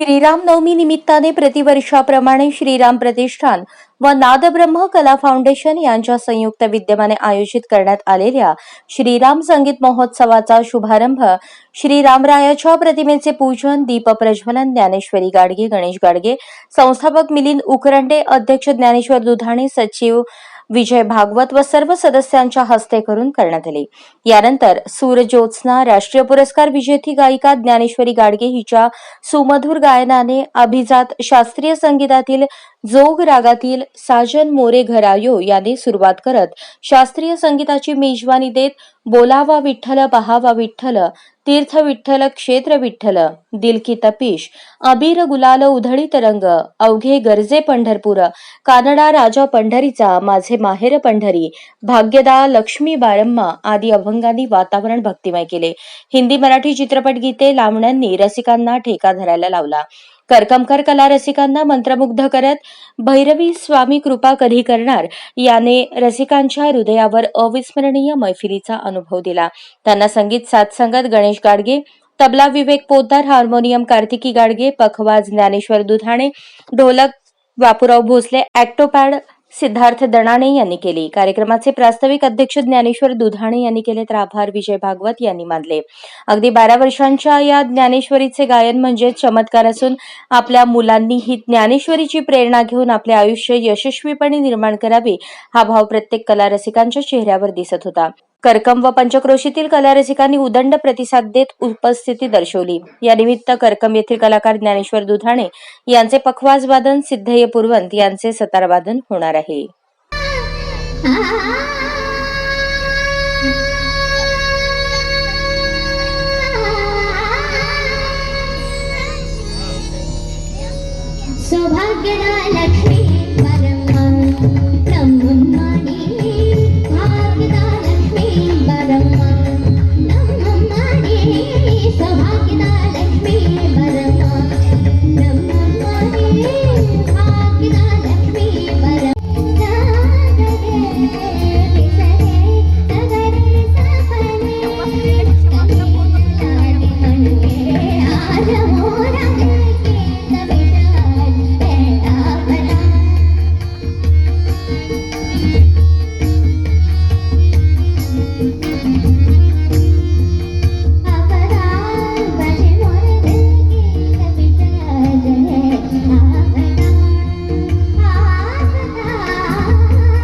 श्रीराम नवमी निमित्ताने प्रतिवर्षाप्रमाणे श्रीराम प्रतिष्ठान व नादब्रह्म कला फाउंडेशन यांच्या संयुक्त विद्यमाने आयोजित करण्यात आलेल्या श्रीराम संगीत महोत्सवाचा शुभारंभ श्रीरामरायाच्या प्रतिमेचे पूजन दीप प्रज्वलन ज्ञानेश्वरी गाडगे गणेश गाडगे संस्थापक मिलिंद उकरंडे अध्यक्ष ज्ञानेश्वर दुधाणे सचिव विजय भागवत व सर्व सदस्यांच्या हस्ते करून करण्यात आले. यानंतर सूरज्योत्स्ना राष्ट्रीय पुरस्कार विजेती गायिका ज्ञानेश्वरी गाडगे हिच्या सुमधुर गायनाने अभिजात शास्त्रीय संगीतातील जोग रागातील साजन मोरे घरायो याने सुरुवात करत शास्त्रीय संगीताची मेजवानी देत बोलावा विठ्ठल पहावा विठ्ठल तीर्थ विठ्ठल क्षेत्र विठ्ठल दिल की तपीश अबीर गुलाल उधळी तरंग अवघे गरजे पंढरपूर कानडा राजा पंढरीचा माझे माहेर पंढरी भाग्यदा लक्ष्मी बारम्मा आदी अभंगांनी वातावरण भक्तिमय केले. हिंदी मराठी चित्रपट गीते लावण्यांनी रसिकांना ठेका धरायला लावला. करकमकर कला रसिकांना मंत्रमुग्ध करत भैरवी स्वामी कृपा कधी करणार? याने रसिकांच्या हृदयावर अविस्मरणीय मैफिलीचा अनुभव दिला. त्यांना संगीत सातसंगत गणेश गाडगे तबला विवेक पोद्दार हार्मोनियम कार्तिकी गाडगे पखवाज ज्ञानेश्वर दुधाणे ढोलक बापूराव भोसले ऍक्टोपॅड सिद्धार्थ दणाणे यांनी केली. कार्यक्रमाचे प्रास्ताविक अध्यक्ष ज्ञानेश्वर दुधाणे यांनी केले तर आभार विजय भागवत यांनी मानले. अगदी बारा वर्षांच्या या ज्ञानेश्वरीचे गायन म्हणजे चमत्कार असून आपल्या मुलांनी ही ज्ञानेश्वरीची प्रेरणा घेऊन आपले आयुष्य यशस्वीपणे निर्माण करावे हा भाव प्रत्येक कला रसिकांच्या चेहऱ्यावर दिसत होता. करकम व पंचक्रोशीतील कला रसिकांनी उदंड प्रतिसाद देत उपस्थिती दर्शवली. या निमित्त करकम येथील कलाकार ज्ञानेश्वर दुधाणे यांचे पखवाज वादन सिद्धय पुरवंत यांचे सतार वादन होणार आहे. सौभाग्य Thank you.